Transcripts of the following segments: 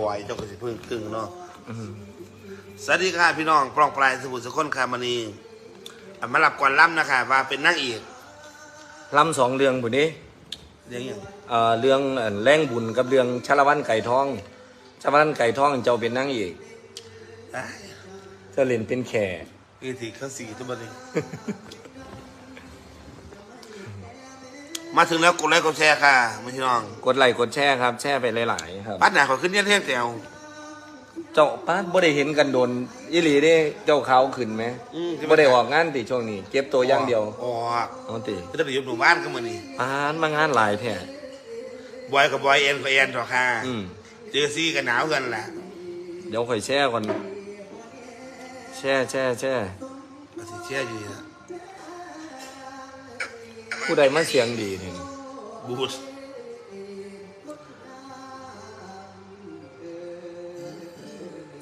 ปล่อยเจ้าก็สิพึ่งครึ่งเนาะสวัสดีค่ะพี่น้องปลองปลายสมุทรสกลคามณีอะมาหลับก่อนล่ำนะคะว่าเป็นนางเอกล่ำสองเรื่องบุนี้เรื่องอย่างเอ่อเรื่องเอ่อแรงบุญกับเรื่องชาละวันไก่ทองชาละวันไก่ทองเจ้าเป็นนางเอกอะเจ้าเล่นเป็นแขกพี่ทีเขาสี่ทุกบันนี้ มาถึงแล้วกดไลค์กดแชร์ค่ะพี่น้องกดไลค์กดแชร์ครับ แชร์ไปหลาย ๆ ครับ ปัดหนาขอขึ้นเยี่ยนเที่ยงแถวเจ้าป้าบ่ได้เห็นกันโดนอีหลีได้เจ้าเขาขึ้นไหมอืมบ่ได้ออกงานติช่วงนี้ เก็บตัวอย่างเดียวออกเอาติก็จะไปอยุ่หมู่บ้านก็มือนี่อ่านมางานหลายแท้บอยกับบอยเอ็นกับเอ็นต่อค่ะอืมเจอซี่กันหนาวกันแหละเดี๋ยวค่อยแชร์ก่อน แช่แช่แช่ก็สิเชื่ออยู่นี่นะ ผู้ใดมาเสียงดีนี่บูด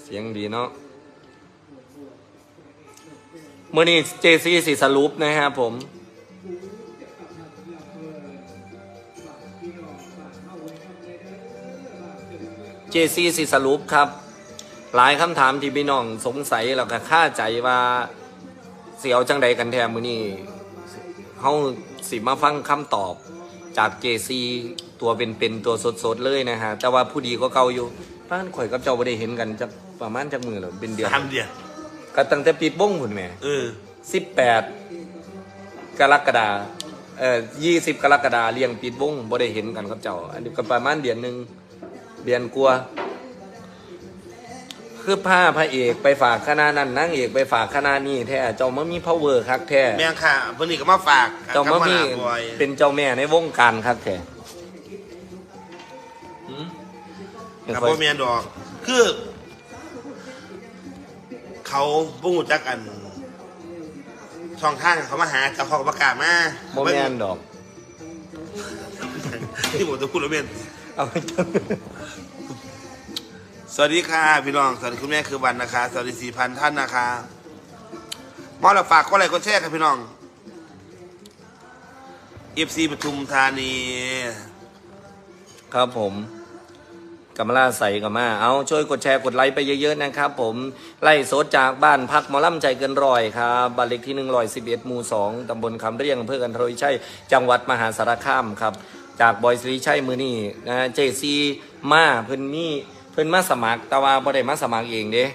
เสียงดีเนาะมื่อนี้เจซีสิสรุปนะครับผม เจซีสิสรุปครับ หลายคำถามที่พี่น้องสงสัยแล้วก็ค่าใจว่าเสียวจังใดกันแทนมือนี้เขา สิมาฟังคำตอบจากเจซีตัวเป็นๆตัวสดๆเลยนะฮะ แต่ว่าผู้ดีก็เก่าอยู่บ้านข่อยกับเจ้าไม่ได้เห็นกันจะประมาณจากมือหรอเป็นเดือนทำเดียวก็ตั้งแต่ปิดบ้งหุ่นแหม่เออสิบแปดกรกฎาเอ่อยี่สิบกรกฎาเรียงปิดวงบ่ได้เห็นกันครับเจ้า อันนี้ก็ประมาณเดือนหนึ่งเดือนกลัวา คือผ้าพระเอกไปฝากคณะนั้นนางเอกไปฝากคณะนี้แท้เจ้ามามี power คักแท้แม่งค่ะเพิ่นนี่ก็มาฝากเจ้ามามีกับบอยเป็นเจ้าแม่ในวงการคักแท้หืมกับพ่อแม่ดอก คือ เขาบุ้งจักอันช่องทางเขามาหาเจ้าของประกล้าศมาโมแมนดอก ที่ผมจะพูดแล้วเมนเอา สวัสดีค่ะพี่น้องสวัสดีคุณแม่คือวันนะคะ สวัสดีสี่พันท่านนะคะมอเราฝากก็อะไรก็แชร์ครับพี่น้องเอฟซีปทุมธานี ครับผมกำมะลาใสกับมา เอาช่วยกดแชร์กดไลค์ไปเยอะๆนะครับผมไล่สดจากบ้านพักมอล่ำใจเกินร้อยครับบ้านเล็กที่หนึ่งร้อยสิบเอ็ดหมู่สองตำบลคำเรียงอำเภอกันทรวิชัยจังหวัดมหาสารคามครับ จากบอยสิริชัยมือนี่นะเจซีมาเพิ่นมี่ เพิ่นมาสมัครแต่ว่าบ่ได้มาสมัครเองเด้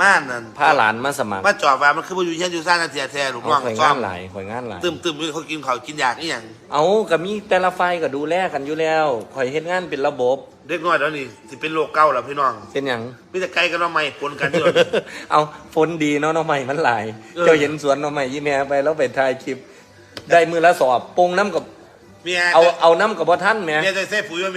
ม่านนั่นพาหลานมาสมัครมาจอดว่ามันคือมาอยู่เช่นอยู่สร้างกันเสียแท้ลูกน้เอาองข่อยซ่องามนหลายข่อยงานหลายตึมตึมๆเขากินเขาวกินอยากนี่อย่างเอาก็มีแต่ละไฟล์ก็ดูแลกันอยู่แล้วข่อยเฮ็ดงานเป็นระบบ เด็กน้อยแล้วนี่สิเป็นโรคเก้าแล้วพี่น้องเป็นหยัง มีแต่ไกลกันว่าไม่ปนกันที่เอาฝนดีเนาะน้องใหม่มันหลาย เออ เจ้าเห็นสวนน้องใหม่ยี่แม่ไปแล้วไปถ่ายคลิป ได้มือละสอบปรุงน้ำกับ เมียเอาเอาน้ำกับบ่ท่านแหม่ เมียจะเซฟปุ๋ยว่าเมีย